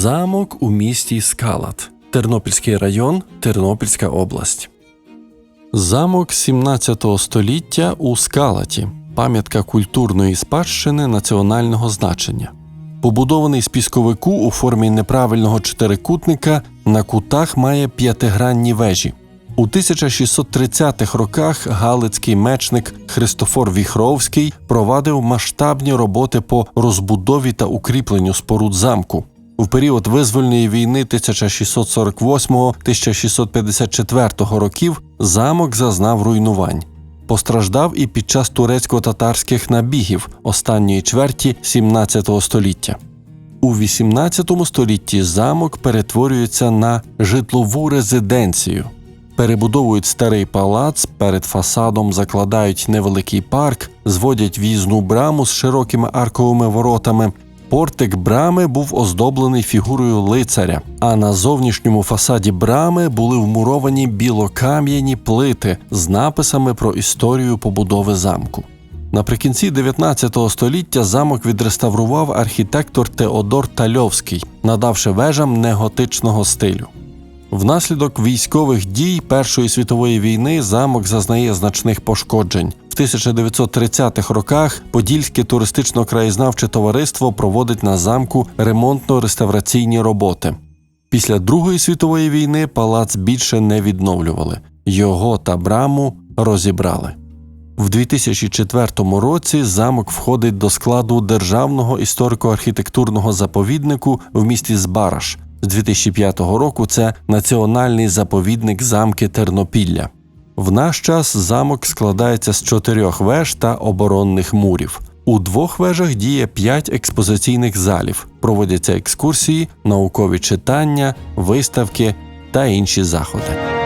Замок у місті Скалат, Тернопільський район, Тернопільська область. Замок 17 століття у Скалаті, пам'ятка культурної спадщини національного значення. Побудований з пісковику у формі неправильного чотирикутника, на кутах має п'ятигранні вежі. У 1630-х роках галицький мечник Христофор Віхровський провадив масштабні роботи по розбудові та укріпленню споруд замку. В період визвольної війни 1648-1654 років замок зазнав руйнувань. Постраждав і під час турецько-татарських набігів останньої чверті 17 століття. У 18 столітті замок перетворюється на житлову резиденцію. Перебудовують старий палац, перед фасадом закладають невеликий парк, зводять в'їзну браму з широкими арковими воротами. Портик брами був оздоблений фігурою лицаря, а на зовнішньому фасаді брами були вмуровані білокам'яні плити з написами про історію побудови замку. Наприкінці 19 століття замок відреставрував архітектор Теодор Тальовський, надавши вежам неготичного стилю. Внаслідок військових дій Першої світової війни замок зазнає значних пошкоджень. В 1930-х роках Подільське туристично-краєзнавче товариство проводить на замку ремонтно-реставраційні роботи. Після Другої світової війни палац більше не відновлювали. Його та браму розібрали. В 2004 році замок входить до складу Державного історико-архітектурного заповіднику в місті Збараш. З 2005 року це Національний заповідник замки Тернопілля. В наш час замок складається з чотирьох веж та оборонних мурів. У двох вежах діє п'ять експозиційних залів, проводяться екскурсії, наукові читання, виставки та інші заходи.